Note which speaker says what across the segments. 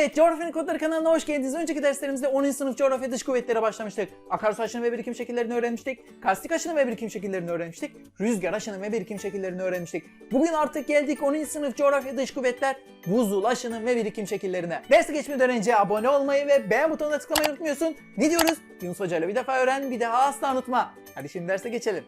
Speaker 1: Evet, Coğrafyanın Kodları kanalına hoş geldiniz. Önceki derslerimizde 10. sınıf coğrafya dış kuvvetlere başlamıştık. Akarsu aşının ve birikim şekillerini öğrenmiştik. Kastik aşının ve birikim şekillerini öğrenmiştik. Rüzgar aşının ve birikim şekillerini öğrenmiştik. Bugün artık geldik 10. sınıf coğrafya dış kuvvetler, buzul aşının ve birikim şekillerine. Derse geçmeden önce abone olmayı ve beğen butonuna tıklamayı unutmuyorsun. Ne diyoruz? Yunus Hoca ile bir defa öğren, bir daha asla unutma. Hadi şimdi derse geçelim.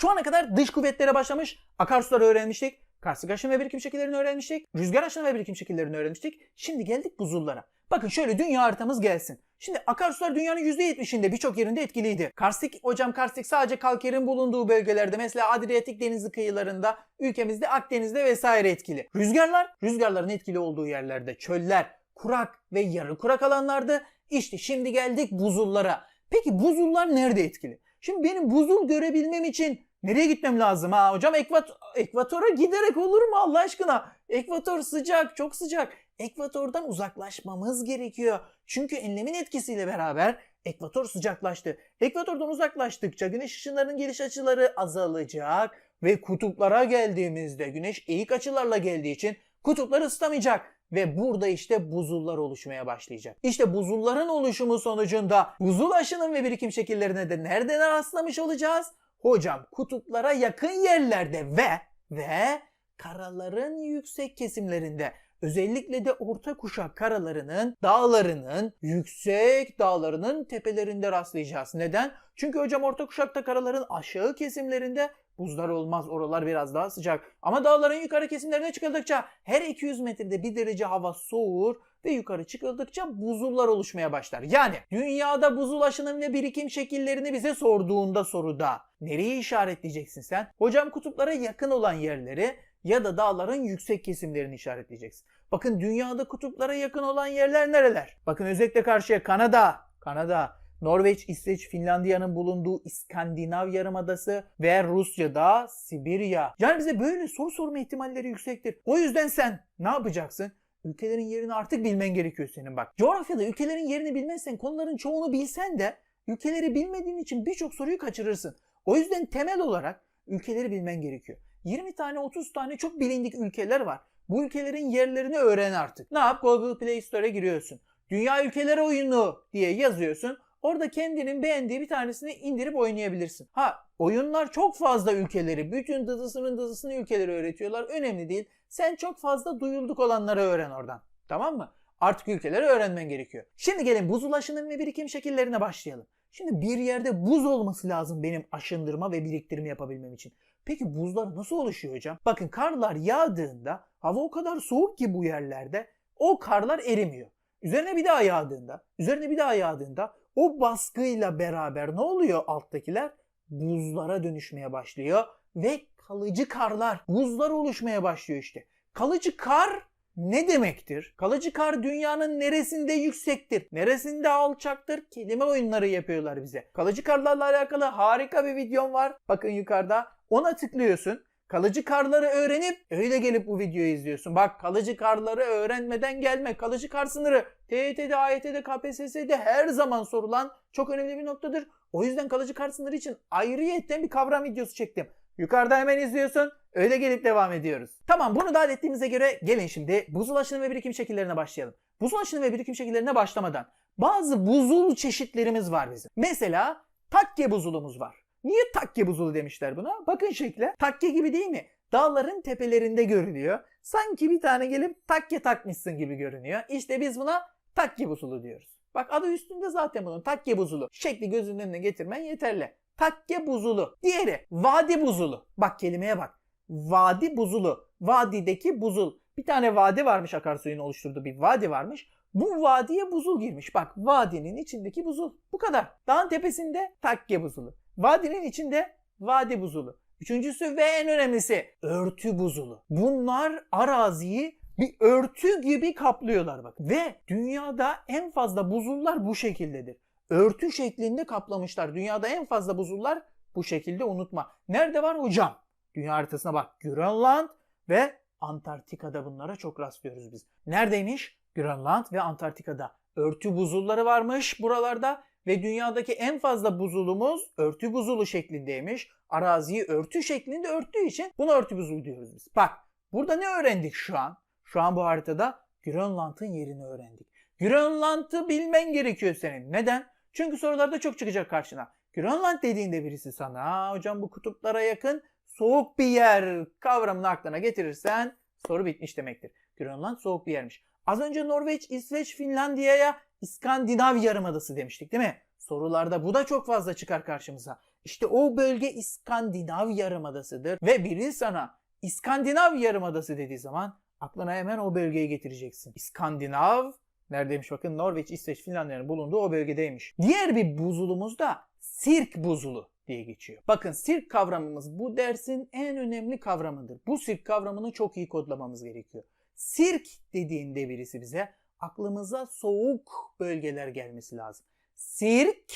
Speaker 1: Şu ana kadar dış kuvvetlere başlamış, akarsuları öğrenmiştik, karstik aşın ve birikim şekillerini öğrenmiştik, rüzgar aşın ve birikim şekillerini öğrenmiştik. Şimdi geldik buzullara. Bakın şöyle dünya haritamız gelsin. Şimdi akarsular dünyanın %70'inde birçok yerinde etkiliydi. Karstik, hocam karstik sadece kalkerin bulunduğu bölgelerde mesela Adriyatik Denizi kıyılarında, ülkemizde Akdeniz'de vesaire etkili. Rüzgarlar, rüzgarların etkili olduğu yerlerde çöller, kurak ve yarı kurak alanlarda. İşte şimdi geldik buzullara. Peki buzullar nerede etkili? Şimdi benim buzul görebilmem için nereye gitmem lazım ha hocam? Ekvat ekvatora giderek olur mu Allah aşkına? Ekvator sıcak, çok sıcak. Ekvatordan uzaklaşmamız gerekiyor. Çünkü enlemin etkisiyle beraber ekvator sıcaklaştı. Ekvatordan uzaklaştıkça güneş ışınlarının geliş açıları azalacak ve kutuplara geldiğimizde güneş eğik açılarla geldiği için kutupları ıslamayacak ve burada işte buzullar oluşmaya başlayacak. İşte buzulların oluşumu sonucunda buzul aşının ve birikim şekillerine de nereden rastlamış olacağız? Hocam kutuplara yakın yerlerde ve ve karaların yüksek kesimlerinde özellikle de orta kuşak karalarının dağlarının yüksek dağlarının tepelerinde rastlayacağız. Neden? Çünkü hocam orta kuşakta karaların aşağı kesimlerinde buzlar olmaz. Oralar biraz daha sıcak. Ama dağların yukarı kesimlerine çıkıldıkça her 200 metrede bir derece hava soğur ve yukarı çıkıldıkça buzullar oluşmaya başlar. Yani dünyada buzul aşının ve birikim şekillerini bize sorduğunda soruda nereyi işaretleyeceksin sen? Hocam kutuplara yakın olan yerleri ya da dağların yüksek kesimlerini işaretleyeceksin. Bakın dünyada kutuplara yakın olan yerler nereler? Bakın özellikle karşıya Kanada, Kanada, Norveç, İsveç, Finlandiya'nın bulunduğu İskandinav Yarımadası ve Rusya'da Sibirya. Yani bize böyle soru sorma ihtimalleri yüksektir. O yüzden sen ne yapacaksın? Ülkelerin yerini artık bilmen gerekiyor senin bak. Coğrafyada ülkelerin yerini bilmezsen konuların çoğunu bilsen de ülkeleri bilmediğin için birçok soruyu kaçırırsın. O yüzden temel olarak ülkeleri bilmen gerekiyor. 20 tane 30 tane çok bilindik ülkeler var. Bu ülkelerin yerlerini öğren artık. Ne yap? Google Play Store'a giriyorsun. Dünya ülkeleri oyunu diye yazıyorsun. Orada kendinin beğendiği bir tanesini indirip oynayabilirsin. Ha oyunlar çok fazla ülkeleri, bütün dızısının dızısını ülkeleri öğretiyorlar. Önemli değil. Sen çok fazla duyulduk olanları öğren oradan. Tamam mı? Artık ülkeleri öğrenmen gerekiyor. Şimdi gelin buzul aşının ve birikim şekillerine başlayalım. Şimdi bir yerde buz olması lazım benim aşındırma ve biriktirme yapabilmem için. Peki buzlar nasıl oluşuyor hocam? Bakın karlar yağdığında hava o kadar soğuk ki bu yerlerde o karlar erimiyor. Üzerine bir daha yağdığında, üzerine bir daha yağdığında o baskıyla beraber ne oluyor alttakiler? Buzlara dönüşmeye başlıyor ve kalıcı karlar, buzlar oluşmaya başlıyor işte. Kalıcı kar ne demektir? Kalıcı kar dünyanın neresinde yüksektir? Neresinde alçaktır? Kelime oyunları yapıyorlar bize. Kalıcı karlarla alakalı harika bir videom var. Bakın yukarıda. Ona tıklıyorsun. Kalıcı karları öğrenip öyle gelip bu videoyu izliyorsun. Bak kalıcı karları öğrenmeden gelme. Kalıcı kar sınırı TYT'de, AYT'de, KPSS'de her zaman sorulan çok önemli bir noktadır. O yüzden kalıcı kar sınırı için ayrıyetten bir kavram videosu çektim. Yukarıda hemen izliyorsun. Öyle gelip devam ediyoruz. Tamam bunu da hallettiğimize göre gelin şimdi buzul aşının ve birikim şekillerine başlayalım. Buzul aşının ve birikim şekillerine başlamadan bazı buzul çeşitlerimiz var bizim. Mesela takke buzulumuz var. Niye takke buzulu demişler buna? Bakın şekle. Takke gibi değil mi? Dağların tepelerinde görünüyor. Sanki bir tane gelip takke takmışsın gibi görünüyor. İşte biz buna takke buzulu diyoruz. Bak adı üstünde zaten bunun takke buzulu. Şekli gözünün önüne getirmen yeterli. Takke buzulu. Diğeri vadi buzulu. Bak kelimeye bak. Vadi buzulu. Vadideki buzul. Bir tane vadi varmış akarsuyun oluşturduğu bir vadi varmış. Bu vadiye buzul girmiş. Bak vadinin içindeki buzul. Bu kadar. Dağın tepesinde takke buzulu. Vadinin içinde vadi buzulu. Üçüncüsü ve en önemlisi örtü buzulu. Bunlar araziyi bir örtü gibi kaplıyorlar bak. Ve dünyada en fazla buzullar bu şekildedir. Örtü şeklinde kaplamışlar. Dünyada en fazla buzullar bu şekilde unutma. Nerede var hocam? Dünya haritasına bak. Grönland ve Antarktika'da bunlara çok rastlıyoruz biz. Neredeymiş? Grönland ve Antarktika'da. Örtü buzulları varmış buralarda ve dünyadaki en fazla buzulumuz örtü buzulu şeklindeymiş. Araziyi örtü şeklinde örttüğü için buna örtü buzulu diyoruz biz. Bak burada ne öğrendik şu an? Şu an bu haritada Grönland'ın yerini öğrendik. Grönland'ı bilmen gerekiyor senin. Neden? Çünkü sorularda çok çıkacak karşına. Grönland dediğinde birisi sana "Aa, hocam bu kutuplara yakın soğuk bir yer kavramını aklına getirirsen soru bitmiş demektir. Grönland soğuk bir yermiş. Az önce Norveç, İsveç, Finlandiya'ya İskandinav Yarımadası demiştik değil mi? Sorularda bu da çok fazla çıkar karşımıza. İşte o bölge İskandinav Yarımadası'dır ve biri sana İskandinav Yarımadası dediği zaman aklına hemen o bölgeyi getireceksin. İskandinav neredeymiş bakın Norveç, İsveç, Finlandiya'nın bulunduğu o bölgedeymiş. Diğer bir buzulumuz da sirk buzulu diye geçiyor. Bakın sirk kavramımız bu dersin en önemli kavramıdır. Bu sirk kavramını çok iyi kodlamamız gerekiyor. Sirk dediğinde birisi bize aklımıza soğuk bölgeler gelmesi lazım. Sirk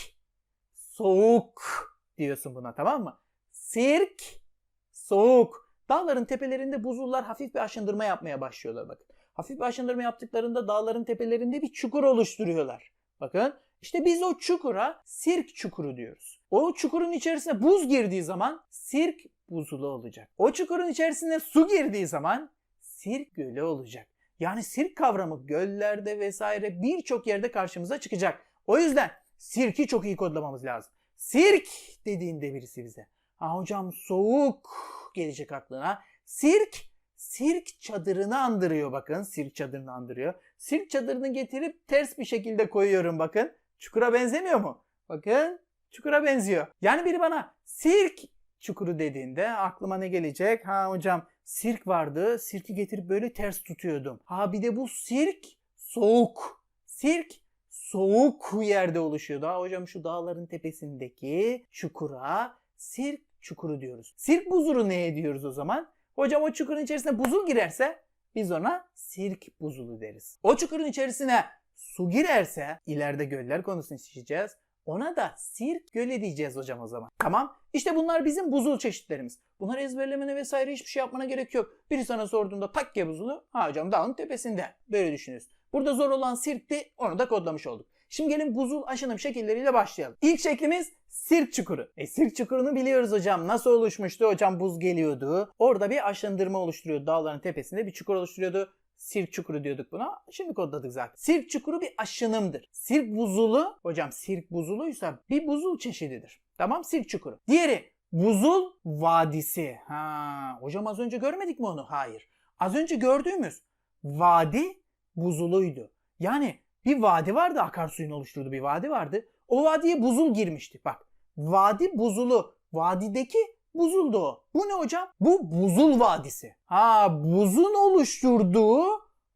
Speaker 1: soğuk diyorsun buna tamam mı? Sirk soğuk. Dağların tepelerinde buzullar hafif bir aşındırma yapmaya başlıyorlar bakın. Hafif bir aşındırma yaptıklarında dağların tepelerinde bir çukur oluşturuyorlar. Bakın işte biz o çukura sirk çukuru diyoruz. O çukurun içerisine buz girdiği zaman sirk buzulu olacak. O çukurun içerisine su girdiği zaman sirk gölü olacak. Yani sirk kavramı göllerde vesaire birçok yerde karşımıza çıkacak. O yüzden sirki çok iyi kodlamamız lazım. Sirk dediğinde birisi bize. Ha hocam soğuk gelecek aklına. Sirk, sirk çadırını andırıyor bakın. Sirk çadırını andırıyor. Sirk çadırını getirip ters bir şekilde koyuyorum bakın. Çukura benzemiyor mu? Bakın çukura benziyor. Yani biri bana sirk çukuru dediğinde aklıma ne gelecek? Ha hocam sirk vardı. Sirki getirip böyle ters tutuyordum. Ha bir de bu sirk soğuk. Sirk soğuk yerde oluşuyordu. Ha hocam şu dağların tepesindeki çukura sirk çukuru diyoruz. Sirk buzulu neye diyoruz o zaman? Hocam o çukurun içerisine buzul girerse biz ona sirk buzulu deriz. O çukurun içerisine su girerse ileride göller konusunu işleyeceğiz. Ona da sirk gölü diyeceğiz hocam o zaman. Tamam. İşte bunlar bizim buzul çeşitlerimiz. Bunları ezberlemene vesaire hiçbir şey yapmana gerek yok. Biri sana sorduğunda takke buzulu. Ha hocam dağın tepesinde. Böyle düşünüyorsun. Burada zor olan sirkti. Onu da kodlamış olduk. Şimdi gelin buzul aşınım şekilleriyle başlayalım. İlk şeklimiz sirk çukuru. E sirk çukurunu biliyoruz hocam. Nasıl oluşmuştu? Hocam buz geliyordu. Orada bir aşındırma oluşturuyordu. Dağların tepesinde bir çukur oluşturuyordu. Sirk çukuru diyorduk buna. Şimdi kodladık zaten. Sirk çukuru bir aşınımdır. Sirk buzulu, hocam sirk buzuluysa bir buzul çeşididir. Tamam sirk çukuru. Diğeri buzul vadisi. Ha, hocam az önce görmedik mi onu? Hayır. Az önce gördüğümüz vadi buzuluydu. Yani bir vadi vardı akarsuyun oluşturduğu bir vadi vardı. O vadiye buzul girmişti. Bak vadi buzulu. Vadideki buzuldu o. Bu ne hocam? Bu buzul vadisi. Ha buzun oluşturduğu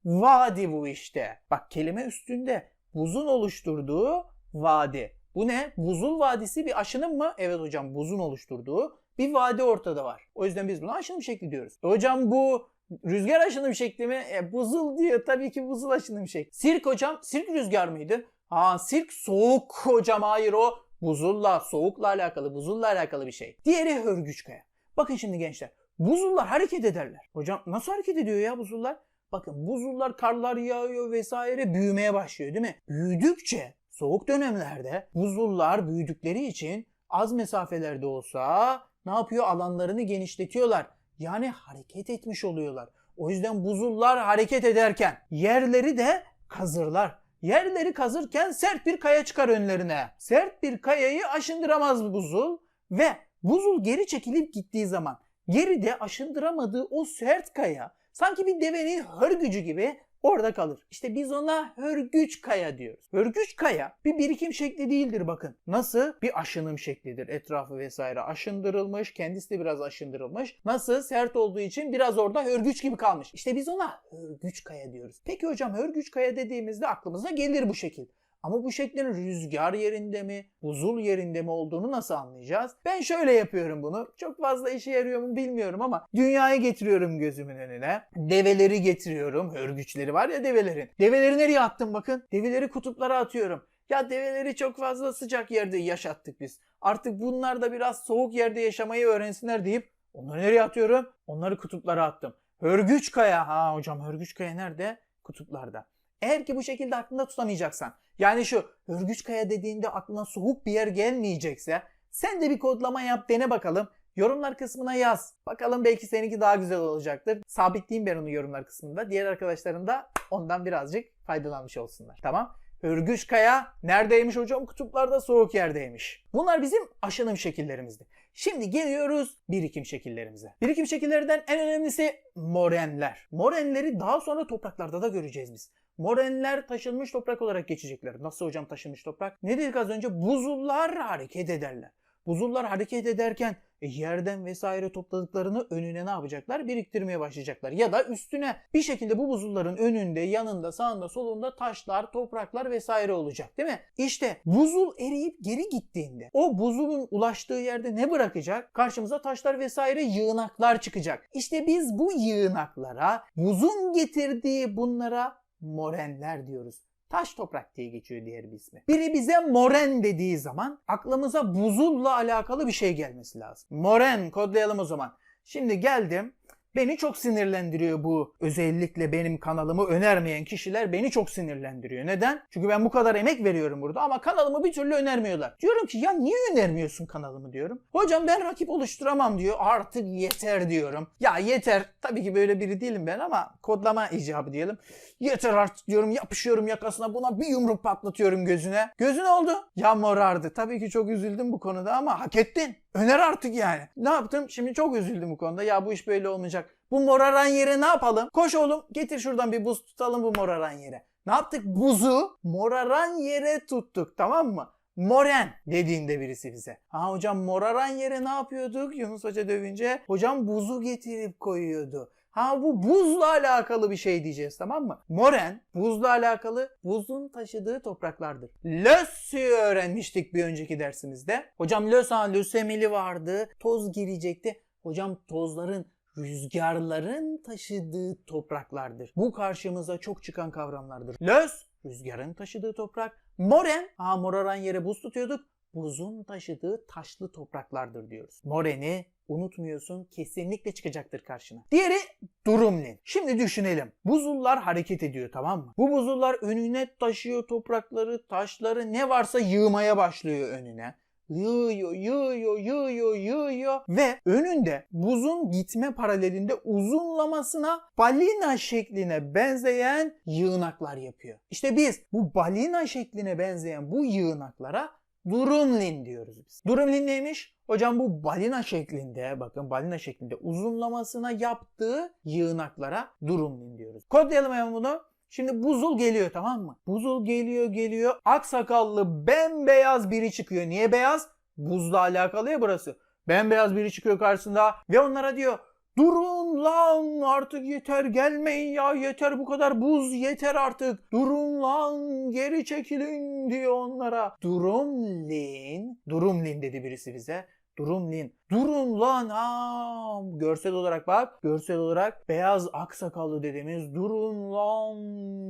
Speaker 1: vadi bu işte. Bak kelime üstünde buzun oluşturduğu vadi. Bu ne? Buzul vadisi bir aşınım mı? Evet hocam buzun oluşturduğu bir vadi ortada var. O yüzden biz buna aşınım şekli diyoruz. E hocam bu rüzgar aşınım şekli mi? E, buzul diyor tabii ki buzul aşınım şekli. Sirk hocam sirk rüzgar mıydı? Ha sirk soğuk hocam hayır o buzulla soğukla alakalı buzulla alakalı bir şey. Diğeri hörgüç kaya. Bakın şimdi gençler buzullar hareket ederler. Hocam nasıl hareket ediyor ya buzullar? Bakın buzullar karlar yağıyor vesaire büyümeye başlıyor değil mi? Büyüdükçe soğuk dönemlerde buzullar büyüdükleri için az mesafelerde olsa ne yapıyor? Alanlarını genişletiyorlar. Yani hareket etmiş oluyorlar. O yüzden buzullar hareket ederken yerleri de kazırlar. Yerleri kazırken sert bir kaya çıkar önlerine. Sert bir kayayı aşındıramaz buzul ve buzul geri çekilip gittiği zaman geride aşındıramadığı o sert kaya sanki bir devenin hörgücü gibi orada kalır. İşte biz ona hörgüç kaya diyoruz. Hörgüç kaya bir birikim şekli değildir bakın. Nasıl? Bir aşınım şeklidir. Etrafı vesaire aşındırılmış, kendisi de biraz aşındırılmış. Nasıl? Sert olduğu için biraz orada hörgüç gibi kalmış. İşte biz ona hörgüç kaya diyoruz. Peki hocam hörgüç kaya dediğimizde aklımıza gelir bu şekil. Ama bu şeklin rüzgar yerinde mi, buzul yerinde mi olduğunu nasıl anlayacağız? Ben şöyle yapıyorum bunu. Çok fazla işe yarıyor mu bilmiyorum ama dünyayı getiriyorum gözümün önüne. Develeri getiriyorum. Hörgüçleri var ya develerin. Develeri nereye attım bakın. Develeri kutuplara atıyorum. Ya develeri çok fazla sıcak yerde yaşattık biz. Artık bunlar da biraz soğuk yerde yaşamayı öğrensinler deyip onları nereye atıyorum? Onları kutuplara attım. Hörgüç kaya. Ha hocam hörgüç kaya nerede? Kutuplarda. Eğer ki bu şekilde aklında tutamayacaksan yani şu Hürgüçkaya dediğinde aklına soğuk bir yer gelmeyecekse sen de bir kodlama yap dene bakalım. Yorumlar kısmına yaz. Bakalım belki seninki daha güzel olacaktır. Sabitleyeyim ben onu yorumlar kısmında. Diğer arkadaşlarım da ondan birazcık faydalanmış olsunlar. Tamam. Hürgüçkaya neredeymiş hocam? Kutuplarda soğuk yerdeymiş. Bunlar bizim aşınım şekillerimizdi. Şimdi geliyoruz birikim şekillerimize. Birikim şekillerinden en önemlisi morenler. Morenleri daha sonra topraklarda da göreceğiz biz. Morenler taşınmış toprak olarak geçecekler. Nasıl hocam taşınmış toprak? Ne dedik az önce? Buzullar hareket ederler. Buzullar hareket ederken e, yerden vesaire topladıklarını önüne ne yapacaklar? Biriktirmeye başlayacaklar. Ya da üstüne bir şekilde bu buzulların önünde, yanında, sağında, solunda taşlar, topraklar vesaire olacak değil mi? İşte buzul eriyip geri gittiğinde o buzulun ulaştığı yerde ne bırakacak? Karşımıza taşlar vesaire yığınaklar çıkacak. İşte biz bu yığınaklara, buzun getirdiği bunlara morenler diyoruz. Taş toprak diye geçiyor diğer bir ismi. Biri bize moren dediği zaman aklımıza buzulla alakalı bir şey gelmesi lazım. Moren kodlayalım o zaman. Şimdi geldim. Beni çok sinirlendiriyor bu. Özellikle benim kanalımı önermeyen kişiler beni çok sinirlendiriyor. Neden? Çünkü ben bu kadar emek veriyorum burada ama kanalımı bir türlü önermiyorlar. Diyorum ki ya niye önermiyorsun kanalımı diyorum. Hocam ben rakip oluşturamam diyor. Artık yeter diyorum. Ya yeter. Tabii ki böyle biri değilim ben ama kodlama icabı diyelim. Yeter artık diyorum yapışıyorum yakasına buna bir yumruk patlatıyorum gözüne. Gözü ne oldu? Ya morardı. Tabii ki çok üzüldüm bu konuda ama hak ettin. Öner artık yani. Ne yaptım? Şimdi çok üzüldüm bu konuda. Ya bu iş böyle olmayacak. Bu moraran yere ne yapalım? Koş oğlum getir şuradan bir buz tutalım bu moraran yere. Ne yaptık? Buzu moraran yere tuttuk tamam mı? Moren dediğinde birisi bize. Ha hocam moraran yere ne yapıyorduk? Yunus Hoca dövünce hocam buzu getirip koyuyordu. Ha bu buzla alakalı bir şey diyeceğiz tamam mı? Moren buzla alakalı buzun taşıdığı topraklardır. Lössü'yü öğrenmiştik bir önceki dersimizde. Hocam lös ha lösemili vardı. Toz girecekti. Hocam tozların rüzgarların taşıdığı topraklardır. Bu karşımıza çok çıkan kavramlardır. Lös rüzgarın taşıdığı toprak. Moren ha moraran yere buz tutuyorduk. Buzun taşıdığı taşlı topraklardır diyoruz. Moren'i unutmuyorsun kesinlikle çıkacaktır karşına. Diğeri Durumlin. Şimdi düşünelim. Buzullar hareket ediyor tamam mı? Bu buzullar önüne taşıyor toprakları, taşları ne varsa yığmaya başlıyor önüne. Yığıyor, yığıyor, yığıyor, yığıyor ve önünde buzun gitme paralelinde uzunlamasına balina şekline benzeyen yığınaklar yapıyor. İşte biz bu balina şekline benzeyen bu yığınaklara Durumlin diyoruz biz. Durumlin neymiş? Hocam bu balina şeklinde bakın balina şeklinde uzunlamasına yaptığı yığınaklara durumlin diyoruz. Kodlayalım hemen bunu. Şimdi buzul geliyor tamam mı? Buzul geliyor geliyor. Aksakallı bembeyaz biri çıkıyor. Niye beyaz? Buzla alakalı ya burası. Bembeyaz biri çıkıyor karşısında ve onlara diyor Durun lan artık yeter gelmeyin ya yeter bu kadar buz yeter artık. Durun lan geri çekilin diyor onlara. Durumlin, Durumlin dedi birisi bize. Durumlin. Durun lan ha. Görsel olarak bak. Görsel olarak beyaz aksakallı dedemiz durun lan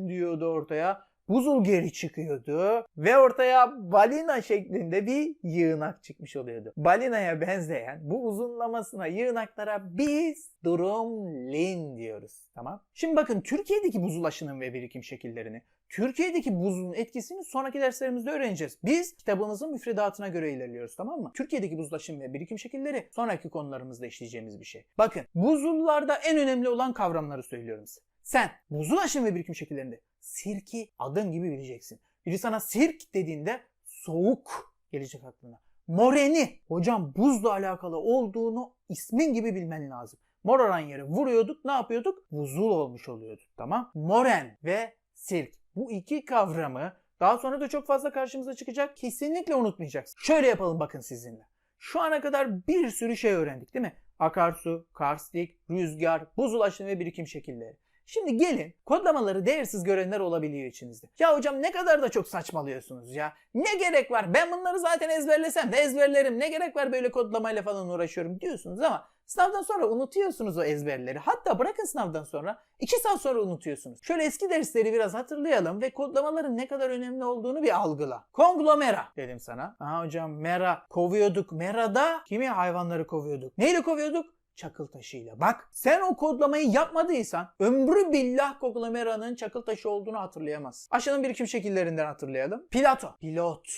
Speaker 1: diyordu ortaya. Buzul geri çıkıyordu ve ortaya balina şeklinde bir yığınak çıkmış oluyordu. Balinaya benzeyen bu uzunlamasına yığınaklara biz durumlin diyoruz. Tamam. Şimdi bakın Türkiye'deki buzulaşının ve birikim şekillerini, Türkiye'deki buzun etkisini sonraki derslerimizde öğreneceğiz. Biz kitabımızın müfredatına göre ilerliyoruz tamam mı? Türkiye'deki buzlaşım ve birikim şekilleri sonraki konularımızda işleyeceğimiz bir şey. Bakın buzullarda en önemli olan kavramları söylüyorum size. Sen buzulaşım ve birikim şekillerinde sirki adın gibi bileceksin. Biri sana sirk dediğinde soğuk gelecek aklına. Moreni hocam buzla alakalı olduğunu ismin gibi bilmen lazım. Moraran yere vuruyorduk ne yapıyorduk? Buzul olmuş oluyordu tamam. Moren ve sirk bu iki kavramı daha sonra da çok fazla karşımıza çıkacak. Kesinlikle unutmayacaksın. Şöyle yapalım bakın sizinle. Şu ana kadar bir sürü şey öğrendik değil mi? Akarsu, karstik, rüzgar, buz ulaşımı ve birikim şekilleri. Şimdi gelin kodlamaları değersiz görenler olabiliyor içinizde. Ya hocam ne kadar da çok saçmalıyorsunuz ya. Ne gerek var? Ben bunları zaten ezberlesem de ezberlerim. Ne gerek var böyle kodlamayla falan uğraşıyorum diyorsunuz ama sınavdan sonra unutuyorsunuz o ezberleri. Hatta bırakın sınavdan sonra 2 saat sonra unutuyorsunuz. Şöyle eski dersleri biraz hatırlayalım ve kodlamaların ne kadar önemli olduğunu bir algıla. Konglomera dedim sana. Ha hocam mera kovuyorduk. Merada kimi hayvanları kovuyorduk? Neyle kovuyorduk? Çakıl taşıyla. Bak sen o kodlamayı yapmadıysan ömrü billah konglomeranın çakıl taşı olduğunu hatırlayamaz. Aşının birikim şekillerinden hatırlayalım. Plato. Pilot.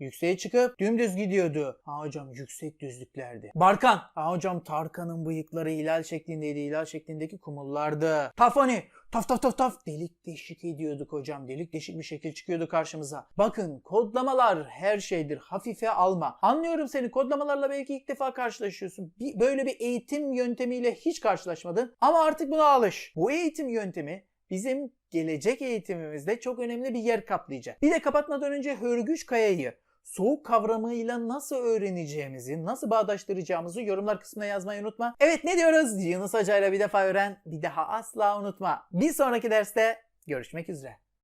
Speaker 1: Yükseğe çıkıp dümdüz gidiyordu. Ha hocam yüksek düzlüklerde. Barkan. Ha hocam Tarkan'ın bıyıkları hilal şeklindeydi. Hilal şeklindeki kumullardı. Tafani. Taf taf taf taf. Delik deşik ediyorduk hocam. Delik deşik bir şekil çıkıyordu karşımıza. Bakın kodlamalar her şeydir. Hafife alma. Anlıyorum seni. Kodlamalarla belki ilk defa karşılaşıyorsun. Bir, böyle bir eğitim yöntemiyle hiç karşılaşmadın. Ama artık buna alış. Bu eğitim yöntemi bizim gelecek eğitimimizde çok önemli bir yer kaplayacak. Bir de kapatmadan önce Hörgüç Kaya'yı soğuk kavramıyla nasıl öğreneceğimizi, nasıl bağdaştıracağımızı yorumlar kısmına yazmayı unutma. Evet ne diyoruz? Yunus Hoca'yla bir defa öğren, bir daha asla unutma. Bir sonraki derste görüşmek üzere.